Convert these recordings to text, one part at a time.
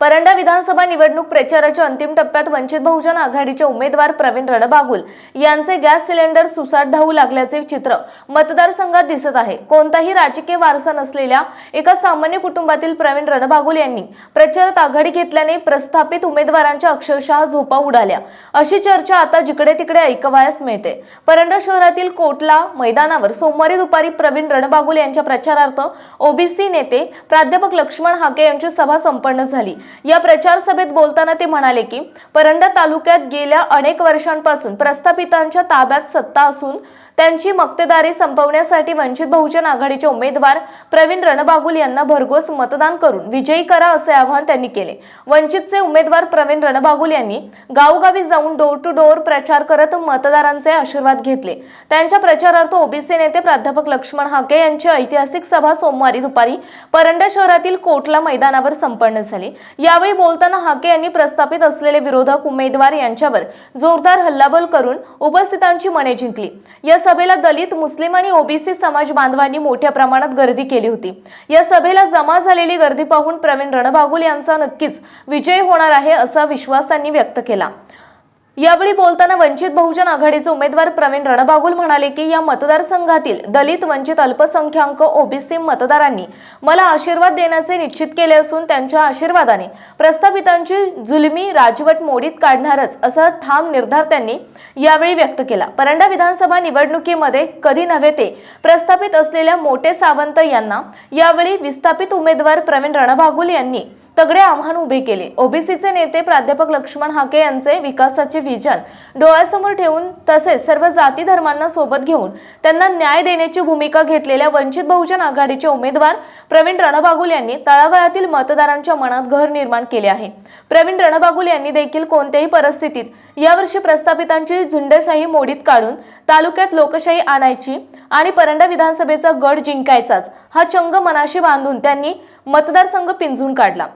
परंडा विधानसभा निवडणूक प्रचाराच्या अंतिम टप्प्यात वंचित बहुजन आघाडीचे उमेदवार प्रवीण रणबागुल यांचे गॅस सिलेंडर सुसाट धावू लागल्याचे चित्र मतदारसंघात दिसत आहे. कोणताही राजकीय वारसा नसलेल्या एका सामान्य कुटुंबातील प्रवीण रणबागुल यांनी प्रचारात आघाडी घेतल्याने प्रस्थापित उमेदवारांच्या अक्षरशः झोपा उडाल्या. अशी चर्चा आता जिकडे तिकडे ऐकवायस मिळते. परंडा शहरातील कोटला मैदानावर सोमवारी दुपारी प्रवीण रणबागुल यांच्या प्रचारार्थ ओबीसी नेते प्राध्यापक लक्ष्मण हाके यांची सभा संपन्न झाली. या प्रचार सभेत बोलताना ते म्हणाले की परंडा तालुक्यात गेल्या अनेक वर्षांपासून प्रस्थापितांच्या ताब्यात सत्ता असून त्यांची मक्तेदारी संपवण्यासाठी वंचित बहुजन आघाडीचे उमेदवार प्रवीण रणबागुल यांना भरघोस मतदान करून विजयी करा असे आवाहन त्यांनी केले. वंचितचे उमेदवार प्रवीण रणबागुल यांनी गावोगावी जाऊन डोर टू डोर प्रचार करत मतदारांचे आशीर्वाद घेतले. त्यांच्या प्रचारार्थ ओबीसी नेते प्राध्यापक लक्ष्मण हाके यांची ऐतिहासिक सभा सोमवारी दुपारी परंडा शहरातील कोटला मैदानावर संपन्न झाली. यावेळी बोलताना हाके यांनी प्रस्थापित असलेले विरोधक उमेदवार यांच्यावर जोरदार हल्लाबोल करून उपस्थितांची मने जिंकली. या सभेला दलित मुस्लिम आणि ओबीसी समाज बांधवांनी मोठ्या प्रमाणात गर्दी केली होती. या सभेला जमा झालेली गर्दी पाहून प्रवीण रणबागुल यांचा नक्कीच विजय होणार आहे असा विश्वास त्यांनी व्यक्त केला. यावेळी बोलताना वंचित बहुजन आघाडीचे उमेदवार प्रवीण रणबागुल म्हणाले की या मतदारसंघातील दलित वंचित अल्पसंख्याक ओबीसी मतदारांनी मला आशीर्वाद देण्याचे निश्चित केले असून त्यांच्या आशीर्वादाने प्रस्थापितांची जुलमी राजवट मोडीत काढणारच असा ठाम निर्धार त्यांनी यावेळी व्यक्त केला. परंडा विधानसभा निवडणुकीमध्ये कधी नव्हे ते प्रस्थापित असलेल्या मोठे सावंत यांना यावेळी विस्थापित उमेदवार प्रवीण रणबागुल यांनी तगडे आव्हान उभे केले. ओबीसीचे नेते प्राध्यापक लक्ष्मण हाके यांचे विकासाचे विजन डोळ्यासमोर ठेवून तसेच सर्व जाती धर्मांना सोबत घेऊन त्यांना न्याय देण्याची भूमिका घेतलेल्या वंचित बहुजन आघाडीचे उमेदवार प्रवीण रणबागुल यांनी तळागाळातील मतदारांच्या मनात घर निर्माण केले आहे. प्रवीण रणबागुल यांनी देखील कोणत्याही परिस्थितीत यावर्षी प्रस्थापितांची झुंडशाही मोडीत काढून तालुक्यात लोकशाही आणायची आणि परंडा विधानसभेचा गड जिंकायचाच हा चंग मनाशी बांधून त्यांनी मतदारसंघ पिंजून काढला.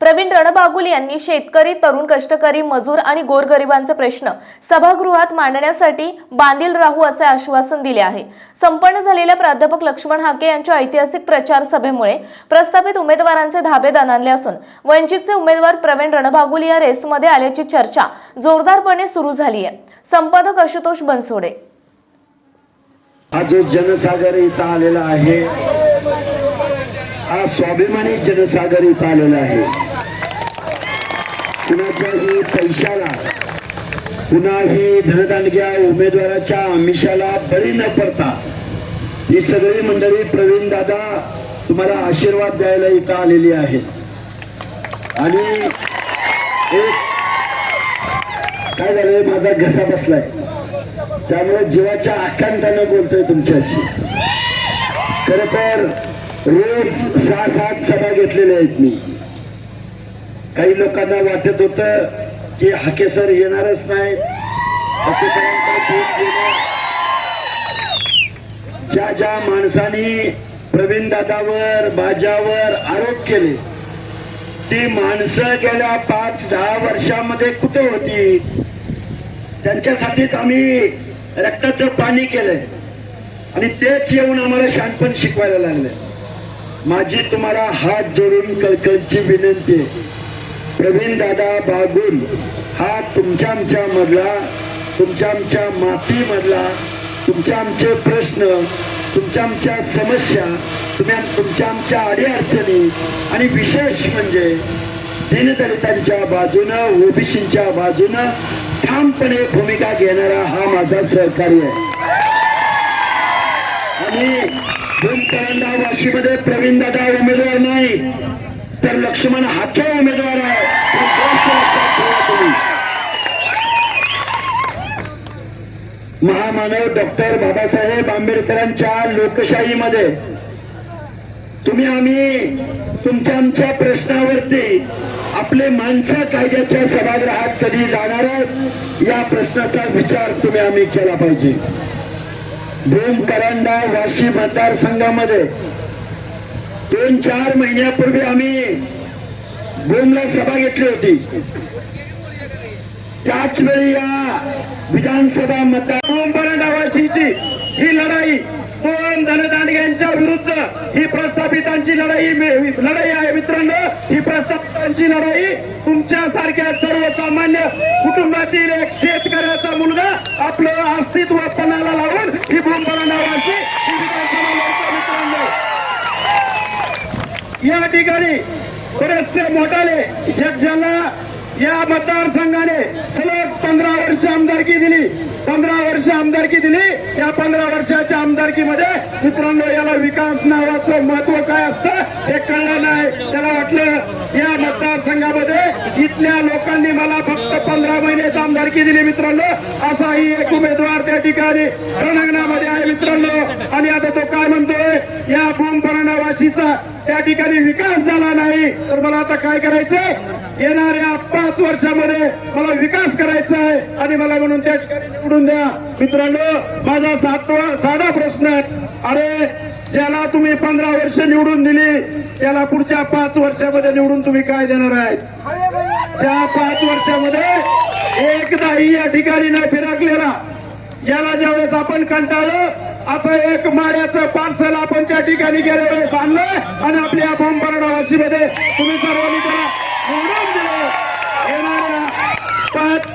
प्रवीण रणबागुल यांनी शेतकरी तरुण कष्टकरी मजूर आणि गोरगरिबांचे प्रश्न सभागृहात मांडण्यासाठी बांधील राहू असे आश्वासन दिले आहे. संपन्न झालेल्या प्राध्यापक लक्ष्मण हाके यांच्या ऐतिहासिक प्रचार सभेमुळे प्रस्थापित उमेदवारांचे धाबे दणानले असून वंचितचे उमेदवार प्रवीण रणबागुल या रेसमध्ये आल्याची चर्चा जोरदारपणे सुरू झाली आहे. संपादक आशुतोष बनसोडे. हा जो जनसागर इथं आलेला आहे हा स्वाभिमानी जनसागर इथं आलेला आहे. कुणाच्याही पैशाला कुणाही धनदानग्या उमेदवाराच्या आमिषाला बळी न पडता ही सगळी मंडळी प्रवीण दादा तुम्हाला आशीर्वाद द्यायला इथं आलेली आहे आणि एक काय झालंय माझा घसा बसलाय. त्यामुळे जीवाच्या आकांतानं बोलतोय तुमच्याशी. खर तर रोज सहा सात सभा घेतलेल्या आहेत मी. काही लोकांना वाटत होत की हाके सर येणारच नाही. ज्या ज्या माणसांनी प्रवीण दादावर बाजावर आरोप केले ती माणसं गेल्या पाच दहा वर्षामध्ये कुठे होती? त्यांच्यासाठीच आम्ही रक्ताचं पाणी केलंय. आणि तेच येऊन आम्हाला शानपण शिकवायला लागले माझी तुम्हाला हात जोडून कळकळची विनंती आहे. प्रवीण दादा बागुल हा तुमच्या आमच्या मधला तुमच्या आमच्या मातीमधला तुमच्या आमचे प्रश्न तुमच्या आमच्या समस्या तुम्ही तुमच्या आमच्या अडीअडचणी आणि विशेष म्हणजे दीनदलितांच्या बाजूनं ओबीसीच्या बाजूनं ठामपणे भूमिका घेणारा हा माझा सहकारी आहे. आणि भूमकरंडा वाशीमध्ये प्रवीण दादा उमेदवार नाही. तर लक्ष्मण हाके उमेदवार आहे. महामानव डॉक्टर बाबासाहेब आंबेडकरांच्या लोकशाहीमध्ये तुम्ही आम्ही तुमच्या आमच्या प्रश्नावरती आपले माणसं कायद्याच्या सभागृहात कधी जाणार आहोत या प्रश्नाचा विचार तुम्ही आम्ही केला पाहिजे. भूम करंडा वाशी मतदारसंघामध्ये दोन चार महिन्यापूर्वी आम्ही भूमला सभा घेतली होती. त्याच वेळी या विधानसभा मतदार भूम ही लढाई दोन धनदांडग्यांच्या विरुद्ध ही प्रस्थापितांची लढाई लढाई आहे मित्रांनो. ही प्रस्थापितांची लढाई तुमच्यासारख्या सर्वसामान्य कुटुंबातील एक शेतकऱ्याचा मुलगा आपलं अस्तित्व पणाला लावून ही भूमपणा नावाची ही विधानसभा लढतो मित्रांनो या ठिकाणी बरेचसे मोठाले जग या मतदारसंघाने सलग पंधरा वर्ष आमदारकी दिली. पंधरा वर्ष आमदारकी दिली. या पंधरा वर्षाच्या आमदारकीमध्ये मित्रांनो याला विकास नावाचं महत्त्व काय असतं हे कळलं नाही. त्याला वाटलं या मतदारसंघामध्ये इथल्या लोकांनी मला फक्त पंधरा महिन्याची आमदारकी दिली मित्रांनो. असाही एक उमेदवार त्या ठिकाणी रणांगणामध्ये आहे मित्रांनो. आणि आता तो काय म्हणतोय? या भूमपरणा वाशीचा त्या ठिकाणी विकास झाला नाही. तर मला आता काय करायचं येणाऱ्या पाच वर्षामध्ये मला विकास करायचा आहे आणि मला म्हणून त्या ठिकाणी निवडून द्या. मित्रांनो माझा सातवा साधा प्रश्न आहे. अरे ज्याला तुम्ही पंधरा वर्ष निवडून दिली त्याला पुढच्या पाच वर्षामध्ये निवडून तुम्ही काय देणार आहे? त्या पाच वर्षामध्ये एकदाही या ठिकाणी नाही फिरकलेला याला ज्यावेळेस आपण कंटाळलं असं एक माड्याचं पार्सल आपण त्या ठिकाणी गेल्या वेळेस आणलं आणि आपल्या मध्ये तुम्ही सर्वांनी त्याला निवडून दिलं येणाऱ्या पाच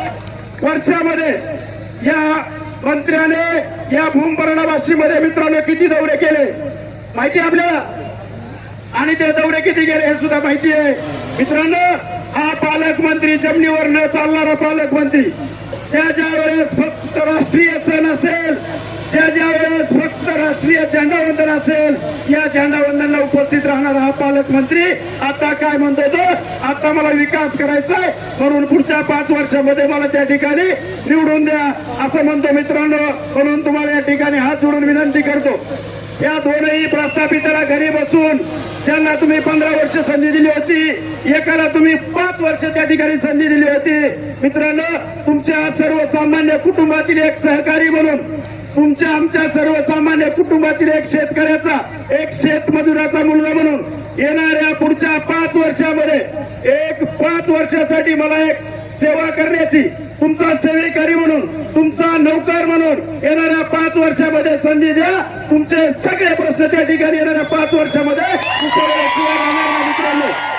वर्षामध्ये या मंत्र्याने या मध्ये मित्रांनो किती दौरे केले? माहिती आहे आपल्याला? आणि ते दौरे किती गेले हे सुद्धा माहिती आहे. मित्रांनो हा पालकमंत्री जमिनीवर न चालणारा पालकमंत्री त्या ज्या वेळेस फक्त राष्ट्रीय सण असेल. ज्या ज्या वेळेस फक्त राष्ट्रीय झेंडावंदन असेल या झेंडावंदनला उपस्थित राहणारा हा पालकमंत्री. आता काय म्हणतो तो? आता मला विकास करायचा आहे. म्हणून पुढच्या पाच वर्षामध्ये मला त्या ठिकाणी निवडून द्या असं म्हणतो मित्रांनो. म्हणून तुम्हाला या ठिकाणी हात जोडून विनंती करतो. या दोनही प्रस्थापिताला घरी बसून ज्यांना तुम्ही पंधरा वर्ष संधी दिली होती एकाला तुम्ही पाच वर्ष त्या ठिकाणी संधी दिली होती. मित्रांनो तुमच्या सर्वसामान्य कुटुंबातील एक सहकारी म्हणून तुमच्या आमच्या सर्वसामान्य कुटुंबातील एक शेतकऱ्याचा एक शेतमजुराचा मुलगा म्हणून येणाऱ्या पुढच्या पाच वर्षामध्ये एक पाच वर्षासाठी मला एक सेवा करण्याची तुमचा सेवेकरी म्हणून तुमचा नौकर म्हणून येणाऱ्या पाच वर्षामध्ये संधी द्या. तुमचे सगळे प्रश्न त्या ठिकाणी येणाऱ्या पाच वर्षामध्ये मित्रांनो.